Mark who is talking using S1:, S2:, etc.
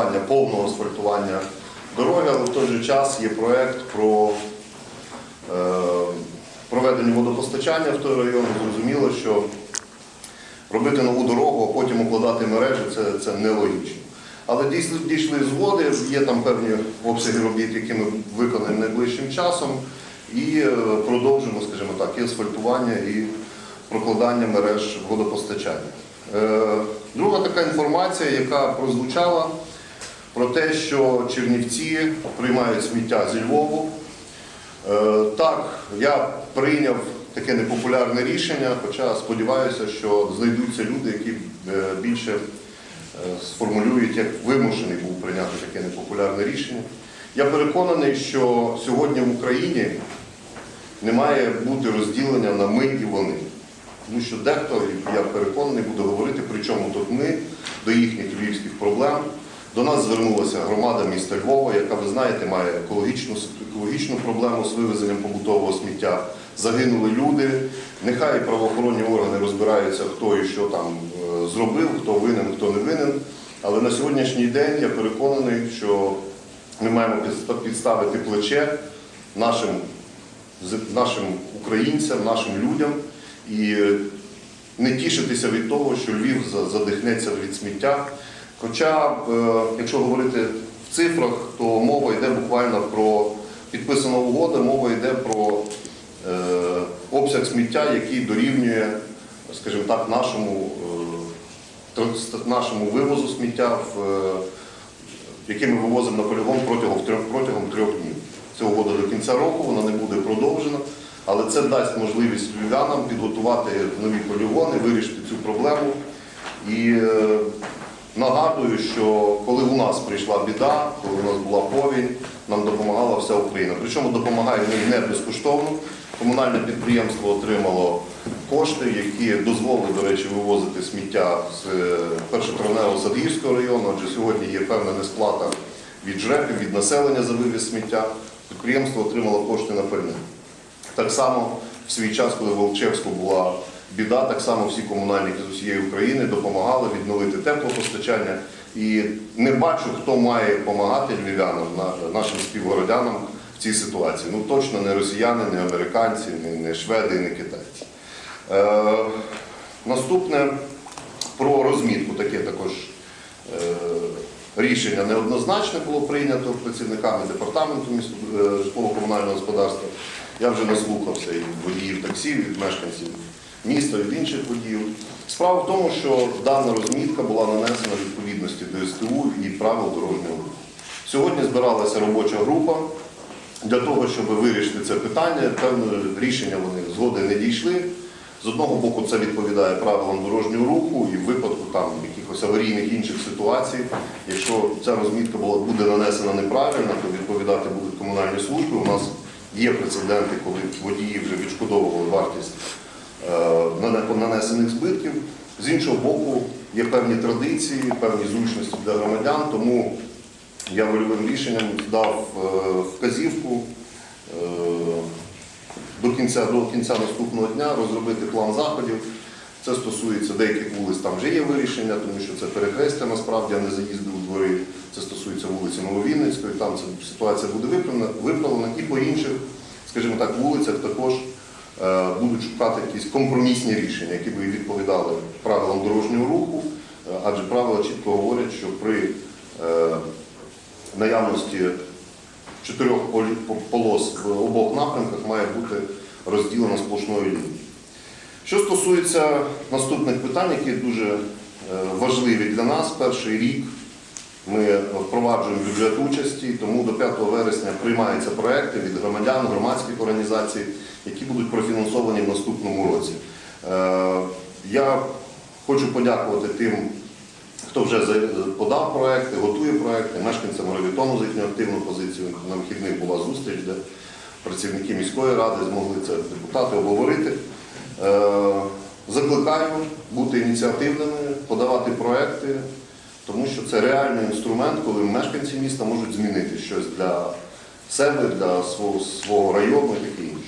S1: асфальтування, повного асфальтування дороги, але в той же час є проект про е, проведення водопостачання в той район. Зрозуміло, що робити нову дорогу, а потім укладати мережі це, це нелогічно. Але дійсно дійшли згоди, є там певні обсяги робіт, які ми виконаємо найближчим часом, і е, продовжимо, скажімо так, і асфальтування, і прокладання мереж водопостачання. Е, Друга така інформація, яка прозвучала про те, що Чернівці приймають сміття зі Львову. Е, Так, я прийняв таке непопулярне рішення, хоча сподіваюся, що знайдуться люди, які е, більше е, сформулюють, як вимушений був прийняти таке непопулярне рішення. Я переконаний, що сьогодні в Україні не має бути розділення на ми і вони. Тому що дехто, я переконаний, буде говорити, при чому тут ми до їхніх львівських проблем. До нас звернулася громада міста Львова, яка, ви знаєте, має екологічну, екологічну проблему з вивезенням побутового сміття. Загинули люди. Нехай правоохоронні органи розбираються, хто і що там е, зробив, хто винен, хто не винен. Але на сьогоднішній день я переконаний, що ми маємо підставити плече нашим, нашим українцям, нашим людям і не тішитися від того, що Львів задихнеться від сміття. Хоча, е, якщо говорити в цифрах, то мова йде буквально про підписана угода, мова йде про е, обсяг сміття, який дорівнює, скажімо так, нашому, е, нашому вивозу сміття, який ми вивозимо на полігон протягом трьох, протягом трьох днів. Це угода до кінця року, вона не буде продовжена, але це дасть можливість львів'янам підготувати нові полігони, вирішити цю проблему. І нагадую, що коли у нас прийшла біда, коли у нас була повінь, нам допомагала вся Україна. Причому допомагають ми не безкоштовно. Комунальне підприємство отримало кошти, які дозволили, до речі, вивозити сміття з е, першотравневого Садгірського району, адже сьогодні є певна несплата від ЖЕКів, від населення за вивіз сміття. Підприємство отримало кошти на пальне. Так само в свій час, коли в Волчевську була біда, так само всі комунальники з усієї України допомагали відновити теплопостачання. І не бачу, хто має допомагати львів'янам, нашим співгородянам в цій ситуації. Ну точно не росіяни, не американці, не, шведи, не китайці. Е, наступне про розмітку таке також е, рішення неоднозначне було прийнято працівниками департаменту е, житлово-комунального господарства. Я вже наслухався і водіїв таксі, від мешканців міста, від інших водіїв. Справа в тому, що дана розмітка була нанесена відповідності до СТУ і правил дорожнього руху. Сьогодні збиралася робоча група для того, щоб вирішити це питання. Певне рішення вони згоди не дійшли. З одного боку, це відповідає правилам дорожнього руху, і в випадку там якихось аварійних інших ситуацій, якщо ця розмітка була буде нанесена неправильно, то відповідати будуть комунальні служби. У нас є прецеденти, коли водії вже відшкодовували вартість нанесених збитків. З іншого боку, є певні традиції, певні зручності для громадян, тому я вольовим рішенням дав е, вказівку е, до кінця, до кінця наступного дня розробити план заходів. Це стосується деяких вулиць, там вже є вирішення, тому що це перехрестя насправді, а не заїзди у двори. Це стосується вулиці Нововінницької, там ця ситуація буде виправлена. І по інших, скажімо так, вулицях також е, будуть шукати якісь компромісні рішення, які би відповідали правилам дорожнього руху, е, адже правила чітко говорять, що при е, наявності чотирьох полос в обох напрямках має бути розділена сплошною лінією. Що стосується наступних питань, які дуже е, важливі для нас, перший рік ми впроваджуємо бюджет участі, тому до 5 вересня приймаються проекти від громадян, громадських організацій, які будуть профінансовані в наступному році. Е, Я хочу подякувати тим, хто вже подав проекти, готує проекти, мешканцям Ревітону за їхню активну позицію. На вихідних була зустріч, де працівники міської ради змогли це депутати обговорити. Е, Закликаю бути ініціативними, подавати проекти, тому що це реальний інструмент, коли мешканці міста можуть змінити щось для себе, для свого, свого району і таке інше.